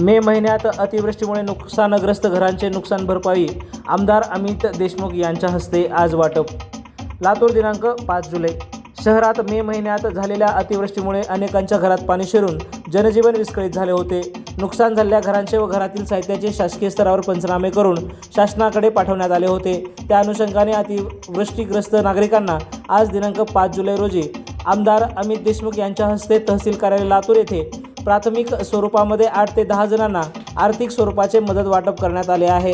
मे महिन्यात अतिवृष्टीमुळे नुकसानग्रस्त घरांचे नुकसान भरपाई आमदार अमित देशमुख यांच्या हस्ते आज वाटप. लातूर दिनांक पाच जुलै. शहरात मे महिन्यात झालेल्या अतिवृष्टीमुळे अनेकांच्या घरात पाणी शिरून जनजीवन विस्कळीत झाले होते. नुकसान झालेल्या घरांचे व घरातील साहित्याचे शासकीय स्तरावर पंचनामे करून शासनाकडे पाठवण्यात आले होते. त्या अनुषंगाने अतिवृष्टीग्रस्त नागरिकांना आज दिनांक पाच जुलै रोजी आमदार अमित देशमुख यांच्या हस्ते तहसील कार्यालय लातूर येथे प्राथमिक स्वरूपामध्ये आठ ते दहा जणांना आर्थिक स्वरूपाचे मदत वाटप करण्यात आले आहे.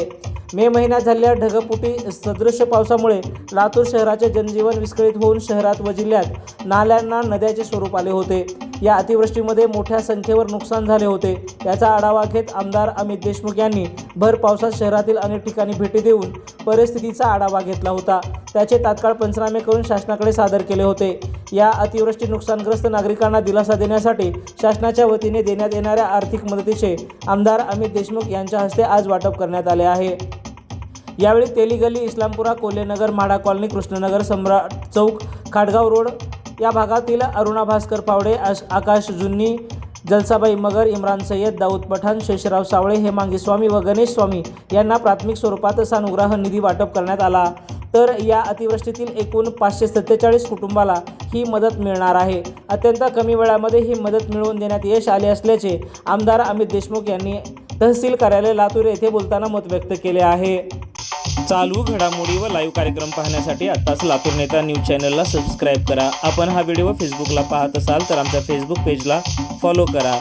मे महिन्यात झालेल्या ढगपुटी सदृश्य पावसामुळे लातूर शहराचे जनजीवन विस्कळीत होऊन शहरात व जिल्ह्यात नाल्यांना नद्याचे स्वरूप आले होते. या अतिवृष्टीमध्ये मोठ्या संख्येवर नुकसान झाले होते. याचा आढावा घेत आमदार अमित देशमुख यांनी भर पावसात शहरातील अनेक ठिकाणी भेटी देऊन परिस्थितीचा आढावा घेतला होता. त्याचे तात्काळ पंचनामे करून शासनाकडे सादर केले होते. या अतिवृष्टी नुकसानग्रस्त नागरिकांना दिलासा देण्यासाठी शासनाच्या वतीने देण्यात येणाऱ्या आर्थिक मदतीचे आमदार अमित देशमुख यांच्या हस्ते आज वाटप करण्यात आले आहे. यावेळी तेलीगली इस्लामपुरा कोल्हेनगर म्हाडा कॉलनी कृष्णनगर सम्राट चौक खाडगाव रोड या भागातील अरुणा भास्कर पावडे आश आकाश जुन्नी जलसाबाई मगर इम्रान सय्यद दाऊद पठाण शेषराव सावळे हेमांगी स्वामी व गणेश स्वामी यांना प्राथमिक स्वरूपात सानुग्रह निधी वाटप करण्यात आला. तर या अतिवृष्टीतील एकूण पाचशे सत्तेचाळीस कुटुंबाला ही मदत मिळणार आहे. अत्यंत कमी वेळामध्ये ही मदत मिळवून देण्यात यश आले असल्याचे आमदार अमित देशमुख यांनी तहसील कार्यालय लातूर येथे बोलताना मत व्यक्त केले आहे. चालू घडामोडी व लाईव्ह कार्यक्रम पाहण्यासाठी आत्ताच लातूर नेता न्यूज चॅनलला सबस्क्राईब करा. आपण हा व्हिडिओ फेसबुकला पाहत असाल तर आमच्या फेसबुक पेजला फॉलो करा.